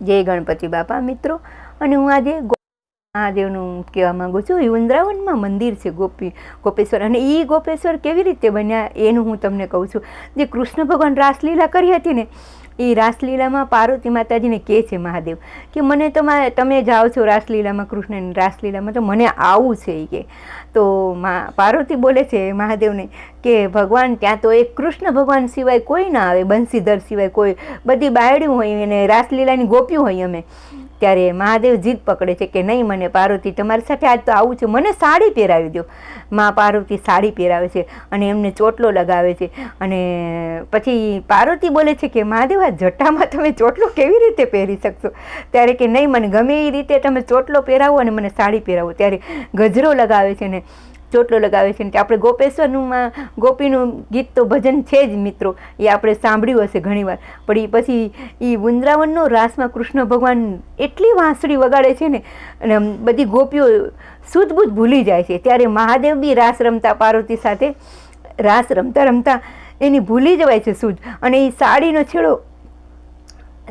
જય ગણપતિ બાપા મિત્રો. અને હું આજે મહાદેવનું કહેવા માંગુ છું. એ વૃંદાવનમાં મંદિર છે ગોપી, ગોપેશ્વર. અને એ ગોપેશ્વર કેવી રીતે બન્યા એનું હું તમને કહું છું. જે કૃષ્ણ ભગવાન રાસલીલા કરી હતી ને એ રાસલીલામાં પાર્વતી માતાજીને કહે છે મહાદેવ કે મને તમારે તમે જાઓ છો રાસલીલામાં, કૃષ્ણની રાસલીલામાં, તો મને આવું છે એ કે. તો મા, પાર્વતી બોલે છે મહાદેવને કે ભગવાન, ત્યાં તો એક કૃષ્ણ ભગવાન સિવાય કોઈ ના આવે બંસીધર સિવાય કોઈ. બધી બાયડ્યું હોય અને રાસલીલાની ગોપ્યું હોય અમે. ત્યારે મહાદેવ જીદ પકડે છે કે નહીં મને પાર્વતી તમારી સાથે આજ તો આવું છે. મને સાડી પહેરાવી દો મા પાર્વતી સાડી પહેરાવે છે અને એમને ચોટલો લગાવે છે. અને પછી પાર્વતી બોલે છે કે, મહાદેવ, આ જટામાં તમે ચોટલો કેવી રીતે પહેરી શકશો? ત્યારે કે, નહીં, મને ગમે એ રીતે તમે ચોટલો પહેરાવો અને મને સાડી પહેરાવો. ત્યારે ગજરો લગાવે છે ને ચોટલો લગાવે છે કે આપણે ગોપેશ્વરનુંમાં ગોપીનું ગીત તો ભજન છે જ મિત્રો, એ આપણે સાંભળ્યું હશે ઘણીવાર. પણ એ પછી એ વૃંદાવનનો રાસમાં કૃષ્ણ ભગવાન એટલી વાંસળી વગાડે છે ને, અને બધી ગોપીઓ સૂઝબૂઝ ભૂલી જાય છે. ત્યારે મહાદેવ બી રાસ રમતા પાર્વતી સાથે રાસ રમતા રમતા એની ભૂલી જવાય છે સૂઝ અને એ સાડીનો છેડો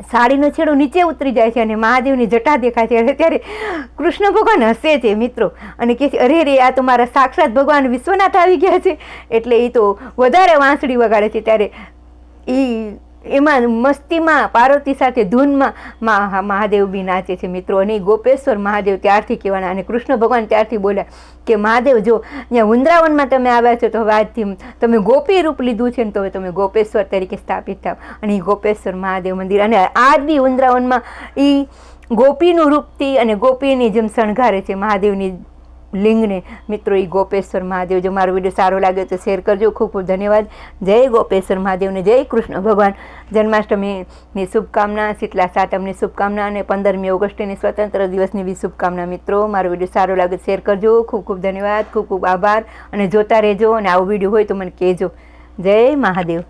સાડીનો છેડો નીચે ઉતરી જાય છે અને મહાદેવની જટા દેખાય છે. અને ત્યારે કૃષ્ણ ભગવાન હસે છે મિત્રો. અને કહે છે, અરે રે, આ તો મારા સાક્ષાત ભગવાન વિશ્વનાથ આવી ગયા છે. એટલે એ તો વધારે વાંસળી વગાડે છે. ત્યારે એ એમાં મસ્તીમાં, પાર્વતી સાથે ધૂનમાં મહાદેવ બી નાચે છે મિત્રો. અને ગોપેશ્વર મહાદેવ ત્યારથી કહેવાના અને કૃષ્ણ ભગવાન ત્યારથી બોલ્યા કે, મહાદેવ, જો અહીંયા વૃંદાવનમાં તમે આવ્યા છો, તો હવે આજથી તમે ગોપી રૂપ લીધું છે ને, તો હવે તમે ગોપેશ્વર તરીકે સ્થાપિત થાવ. અને એ ગોપેશ્વર મહાદેવ મંદિર અને આજ બી વૃંદાવનમાં એ ગોપીનું રૂપથી અને ગોપીની જેમ શણગારે છે મહાદેવની લિંગને. મિત્રો એ ગોપેશ્વર મહાદેવ, જો મારો વીડિયો સારો લાગ્યો તો શેર કરજો. ખૂબ ખૂબ ધન્યવાદ. જય ગોપેશ્વર મહાદેવને જય કૃષ્ણ ભગવાન. જન્માષ્ટમીની શુભકામના, શીતલા સાતમની શુભકામના અને પંદરમી ઓગસ્ટની સ્વતંત્ર દિવસની બી શુભકામના. મિત્રો, મારો વીડિયો સારો લાગે શેર કરજો. ખૂબ ખૂબ ધન્યવાદ. ખૂબ ખૂબ આભાર. અને જોતા રહેજો અને આવો વીડિયો હોય તો મને કહેજો. જય મહાદેવ.